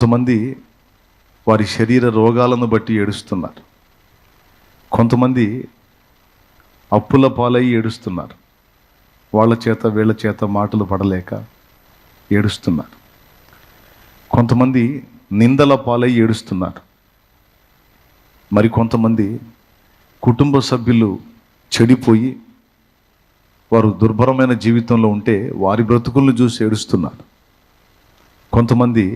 కొంతమంది వారి శరీర రోగాలను బట్టి ఏడుస్తున్నారు. కొంతమంది అప్పుల పాలై ఏడుస్తున్నారు. వాళ్ళ చేత వీళ్ళ చేత మాటలు పడలేక ఏడుస్తున్నారు. కొంతమంది నిందల పాలై ఏడుస్తున్నారు. మరి కొంతమంది కుటుంబ సభ్యులు చెడిపోయి వారు దుర్భరమైన జీవితంలో ఉంటే వారి బ్రతుకులను చూసి ఏడుస్తున్నారు. కొంతమంది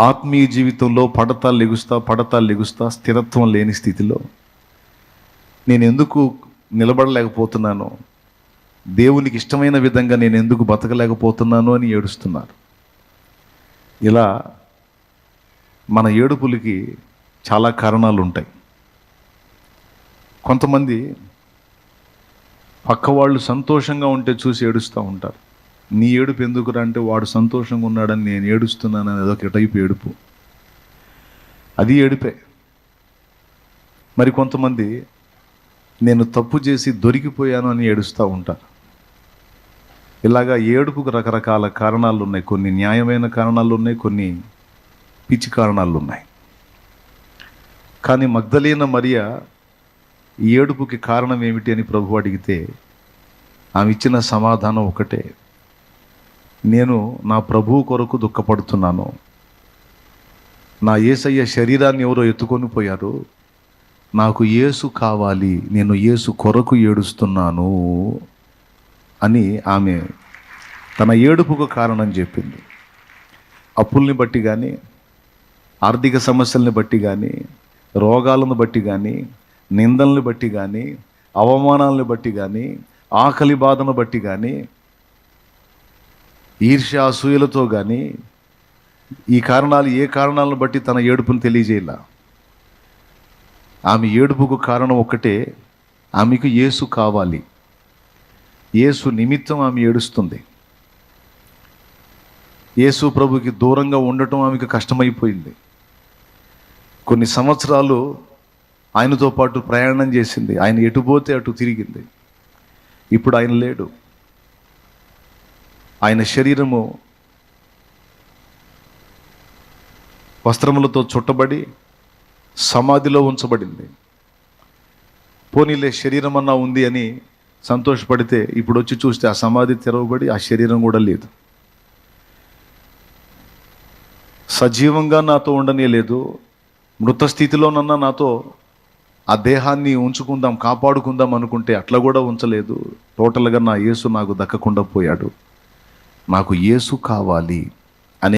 ఆత్మీయ జీవితంలో పడతా లెగుస్తా పడతా లెగుస్తా స్థిరత్వం లేని స్థితిలో నేను ఎందుకు నిలబడలేకపోతున్నాను దేవునికి ఇష్టమైన విధంగా నేను ఎందుకు బతకలేకపోతున్నాను అని ఏడుస్తున్నారు. ఇలా మన ఏడుపులకి చాలా కారణాలు ఉంటాయి కొంతమంది పక్క వాళ్ళు సంతోషంగా ఉంటే చూసి ఏడుస్తూ ఉంటారు. నీ ఏడుపు ఎందుకురా అంటే వాడు సంతోషంగా ఉన్నాడని నేను ఏడుస్తున్నాను అనేది ఒక టైపు ఏడుపు. అది ఏడుపే. మరి కొంతమంది నేను తప్పు చేసి దొరికిపోయాను అని ఏడుస్తూ ఉంటారు. ఇలాగా ఏడుపుకు రకరకాల కారణాలు ఉన్నాయి. కొన్ని న్యాయమైన కారణాలు ఉన్నాయి. కొన్ని పిచ్చి కారణాలు ఉన్నాయి. కానీ మగ్ధలీన మరియ ఈ ఏడుపుకి కారణం ఏమిటి అని ప్రభు అడిగితే ఆమె ఇచ్చిన సమాధానం ఒకటే. నేను నా ప్రభువు కొరకు దుఃఖపడుతున్నాను. నా ఏసయ్య శరీరాన్ని ఎవరో ఎత్తుకొని పోయారు. నాకు ఏసు కావాలి నేను ఏసు కొరకు ఏడుస్తున్నాను అని ఆమె తన ఏడుపుకు కారణం చెప్పింది. అప్పుల్ని బట్టి కానీ ఆర్థిక సమస్యల్ని బట్టి కానీ రోగాలను బట్టి కానీ నిందల్ని బట్టి కానీ అవమానాలను బట్టి కానీ ఆకలి బాధను బట్టి కానీ ఈర్ష్య అసూయలతో కానీ ఈ కారణాలు ఏ కారణాలను బట్టి తన ఏడుపును తెలియజేయాల? ఆమె ఏడుపుకు కారణం ఒక్కటే ఆమెకు యేసు కావాలి. యేసు నిమిత్తం ఆమె ఏడుస్తుంది. యేసు ప్రభుకి దూరంగా ఉండటం ఆమెకు కష్టమైపోయింది. కొన్ని సంవత్సరాలు ఆయనతో పాటు ప్రయాణం చేసింది. ఆయన ఎటు పోతే అటు తిరిగింది. ఇప్పుడు ఆయన లేడు. ఆయన శరీరము వస్త్రములతో చుట్టబడి సమాధిలో ఉంచబడింది. పోనీలే శరీరం అన్నా ఉంది అని సంతోషపడితే ఇప్పుడు వచ్చి చూస్తే ఆ సమాధి తెరవబడి ఆ శరీరం కూడా లేదు. సజీవంగా నాతో ఉండనే లేదు మృత స్థితిలోనన్నా నాతో ఆ దేహాన్ని ఉంచుకుందాం కాపాడుకుందాం అనుకుంటే అట్లా కూడా ఉంచలేదు. టోటల్గా నా యేసు నాకు దక్కకుండా పోయాడు. నాకు యేసు కావాలి.